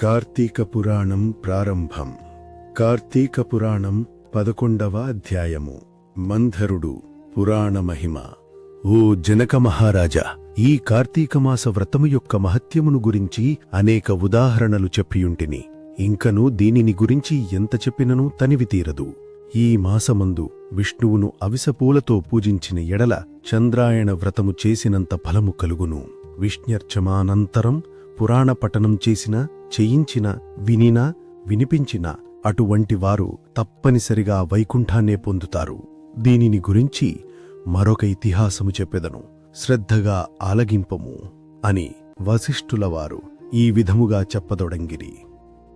కార్తీక పురాణం ప్రారంభం. కార్తీక పురాణం పదకొండవ అధ్యాయము. మంధరుడు పురాణ మహిమ. ఓ జనక మహారాజా ఈ కార్తీకమాస వ్రతము యొక్క మహత్యమును గురించి అనేక ఉదాహరణలు చెప్పియుంటిని. ఇంకను దీనిని గురించి ఎంత చెప్పినను తనివి తీరదు. ఈ మాసమందు విష్ణువును అవిసపూలతో పూజించిన ఎడల చంద్రాయణ వ్రతము చేసినంత ఫలము కలుగును. విష్ణ్యర్చమానంతరం పురాణ పఠనం చేసిన చేయించిన వినినా వినిపించిన అటువంటి వారు తప్పనిసరిగా వైకుంఠాన్నే పొందుతారు. దీనిని గురించి మరొక ఇతిహాసము చెప్పెదను. శ్రద్ధగా ఆలగింపము అని వశిష్ఠులవారు ఈ విధముగా చెప్పదొడంగిరి.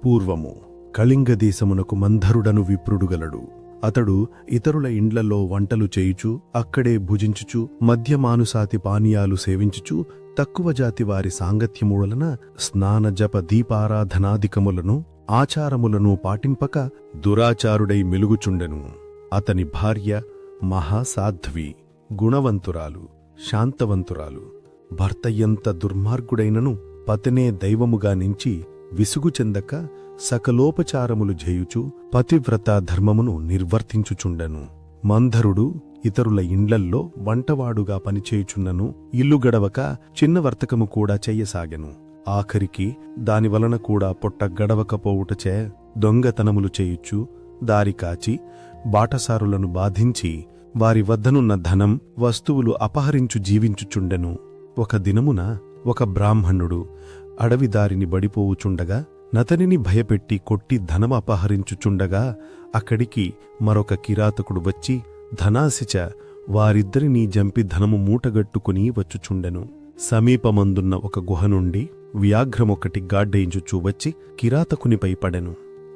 పూర్వము కళింగదేశమునకు మంధరుడను విప్రుడుగలడు. అతడు ఇతరుల ఇండ్లలో వంటలు చేయుచు అక్కడే భుజించుచు మద్యమానుసాతి పానీయాలు సేవించుచు తక్కువ జాతి వారి సాంగత్యము వలన స్నాన జప దీపారాధనాధికములను ఆచారములను పాటింపక దురాచారుడై మెలుగుచుండెను. అతని భార్య మహాసాధ్వి గుణవంతురాలు శాంతవంతురాలు భర్త ఎంత దుర్మార్గుడైనను పతినే దైవముగా నించి విసుగు చెందక సకలోపచారములు చేయుచు పతివ్రత ధర్మమును నిర్వర్తించుచుండెను. మంధరుడు ఇతరుల ఇండ్లల్లో వంటవాడుగా పనిచేయుచున్నను ఇల్లు గడవక చిన్న వర్తకము కూడా చెయ్యసాగెను. ఆఖరికి దానివలన కూడా పొట్ట గడవకపోవుటచే దొంగతనములు చేయుచు దారి కాచి బాటసారులను బాధించి వారి వద్దనున్న ధనం వస్తువులు అపహరించు జీవించుచుండెను. ఒక దినమున ఒక బ్రాహ్మణుడు అడవి దారిని బడిపోవుచుండగా నతనిని భయపెట్టి కొట్టి ధనం అపహరించుచుండగా అక్కడికి మరొక కిరాతకుడు వచ్చి ధనాశిచ వారిద్దరినీ జంపి ధనము మూటగట్టుకుని వచ్చుచుండెను. సమీపమందున్న ఒక గుహ నుండి వ్యాఘ్రమొకటి గాడ్డయించుచూ వచ్చి కిరాతకునిపై పడెను.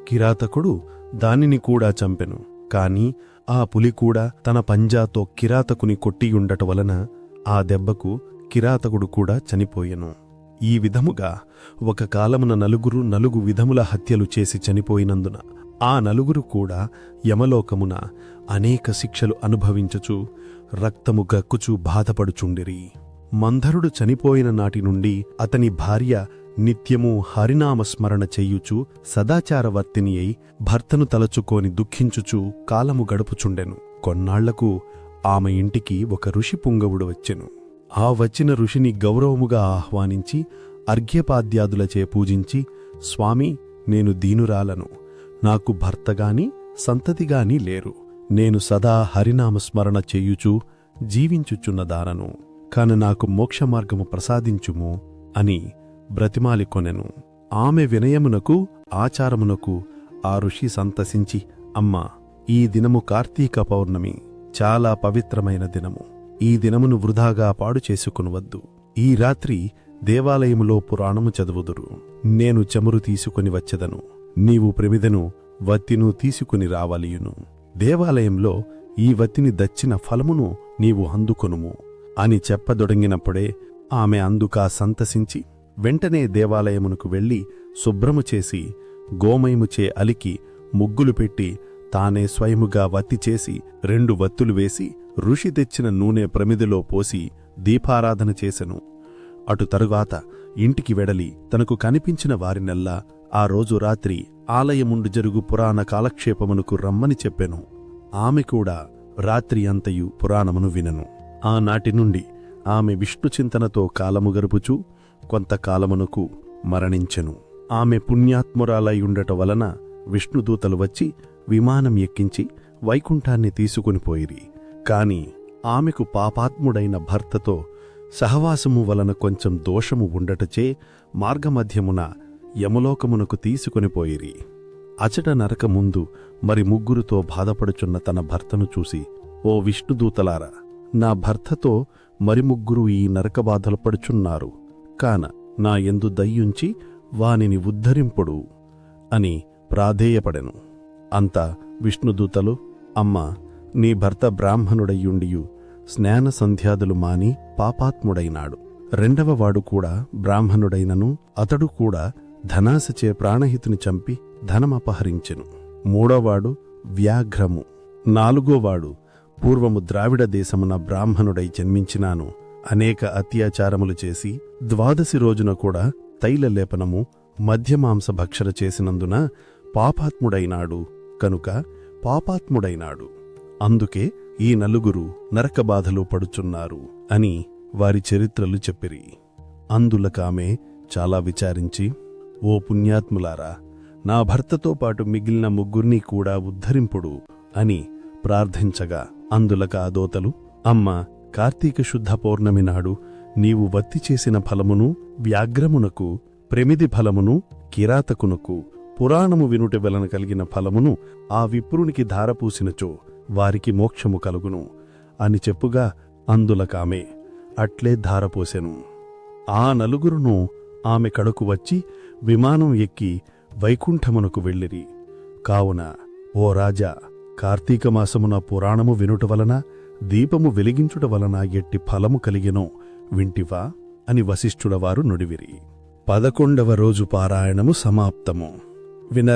కిరాతకుడు దానిని కూడా చంపెను. కాని ఆ పులి కూడా తన పంజాతో కిరాతకుని కొట్టియుండట వలన ఆ దెబ్బకు కిరాతకుడు కూడా చనిపోయెను. ఈ విధముగా ఒక కాలమున నలుగురు నలుగు విధముల హత్యలు చేసి చనిపోయినందున ఆ నలుగురు కూడా యమలోకమున అనేక శిక్షలు అనుభవించుచు రక్తము గక్కుచూ బాధపడుచుండిరి. మంధరుడు చనిపోయిన నాటి నుండి అతని భార్య నిత్యము హరినామస్మరణ చెయ్యుచు సదాచారవర్తిని అయి భర్తను తలచుకోని దుఃఖించుచు కాలము గడుపుచుండెను. కొన్నాళ్ళకు ఆమె ఇంటికి ఒక ఋషి పుంగవుడు వచ్చెను. ఆ వచ్చిన ఋషిని గౌరవముగా ఆహ్వానించి అర్ఘ్యపాద్యాదులచే పూజించి స్వామి నేను దీనురాలను. నాకు భర్తగాని సంతతిగాని లేరు. నేను సదా హరినామస్మరణ చేయుచు జీవించుచున్నదానను కాన నాకు మోక్షమార్గము ప్రసాదించుము అని బ్రతిమాలి కొనెను ఆమె వినయమునకు ఆచారమునకు ఆ ఋషి సంతసించి అమ్మా ఈ దినము కార్తీక పౌర్ణమి చాలా పవిత్రమైన దినము. ఈ దినమును వృధాగా పాడు చేసుకునవద్దు. ఈ రాత్రి దేవాలయములో పురాణము చదువుదురు. నేను చమురు తీసుకుని వచ్చెదను. నీవు ప్రమిదను వత్తిను తీసుకుని రావలియును. దేవాలయంలో ఈ వత్తిని దచ్చిన ఫలమును నీవు అందుకొనుము. అని చెప్పదొడంగినప్పుడే ఆమె అందుకా సంతసించి వెంటనే దేవాలయమునకు వెళ్ళి శుభ్రము చేసి గోమయముచే అలికి ముగ్గులు పెట్టి తానే స్వయముగా వత్తి చేసి రెండు వత్తులు వేసి ఋషి తెచ్చిన నూనె ప్రమిదిలో పోసి దీపారాధన చేసెను. అటు తరువాత ఇంటికి వెడలి తనకు కనిపించిన వారినెల్లా ఆ రోజు రాత్రి ఆలయముండు జరుగు పురాణ కాలక్షేపమునకు రమ్మని చెప్పెను. ఆమె కూడా రాత్రి అంతయు పురాణమును వినను. ఆనాటి నుండి ఆమె విష్ణు చింతనతో కాలము గరుపుచూ కొంతకాలమునకు మరణించెను. ఆమె పుణ్యాత్మురాలయుండట వలన విష్ణుదూతలు వచ్చి విమానం ఎక్కించి వైకుంఠాన్ని తీసుకునిపోయిరి కాని ఆమెకు పాపాత్ముడైన భర్తతో సహవాసము వలన కొంచెం దోషము ఉండటచే మార్గమధ్యమున యమలోకమునకు తీసుకొనిపోయిరి అచట నరకముందు మరి ముగ్గురుతో బాధపడుచున్న తన భర్తను చూసి ఓ విష్ణుదూతలారా నా భర్తతో మరి ముగ్గురు ఈ నరక బాధలు పడుచున్నారు. కాన నా ఎందు దయ్యుంచి వానిని ఉద్ధరింపుడు అని ప్రాధేయపడెను. అంతా విష్ణుదూతలు అమ్మా నీ భర్త బ్రాహ్మణుడయ్యుండియు స్నాన సంధ్యాదులు మాని పాపాత్ముడైనాడు. రెండవవాడు కూడా బ్రాహ్మణుడైనను అతడు కూడా ధనాశచే ప్రాణహితుని చంపి ధనమపహరించెను. మూడోవాడు వ్యాఘ్రము. నాలుగోవాడు పూర్వము ద్రావిడ దేశమున బ్రాహ్మణుడై జన్మించినాను. అనేక అత్యాచారములు చేసి ద్వాదశి రోజున కూడా తైలలేపనము మధ్యమాంస భక్షణ చేసినందున పాపాత్ముడైనాడు. కనుక పాపాత్ముడైనాడు. అందుకే ఈ నలుగురు నరకబాధలు పడుచున్నారు అని వారి చరిత్రలు చెప్పిరి. అందులకామె చాలా విచారించి ఓ పుణ్యాత్ములారా నా భర్తతో పాటు మిగిలిన ముగ్గురిని కూడా ఉద్ధరింపుడు అని ప్రార్థించగా అందులక ఆ దోతలు అమ్మ కార్తీక శుద్ధ పౌర్ణమి నాడు నీవు వత్తి చేసిన ఫలమును వ్యాగ్రమునకు ప్రమిది ఫలమును కిరాతకునకు పురాణము వినుట వలన కలిగిన ఫలమును ఆ విప్రునికి ధారపూసినచో వారికి మోక్షము కలుగును అని చెప్పుగా అందులకామె అట్లే ధారపోసెను. ఆ నలుగురును ఆమె కడుకు వచ్చి విమానం ఎక్కి వైకుంఠమునకు వెళ్ళిరి. కావున ఓ రాజా కార్తీక మాసమున పురాణము వినుట వలన దీపము వెలిగించుట వలన ఎట్టి ఫలము కలిగెనో వింటివా? అని వశిష్ఠుడవారు నుడివిరి. పదకొండవ రోజు పారాయణము సమాప్తము. విన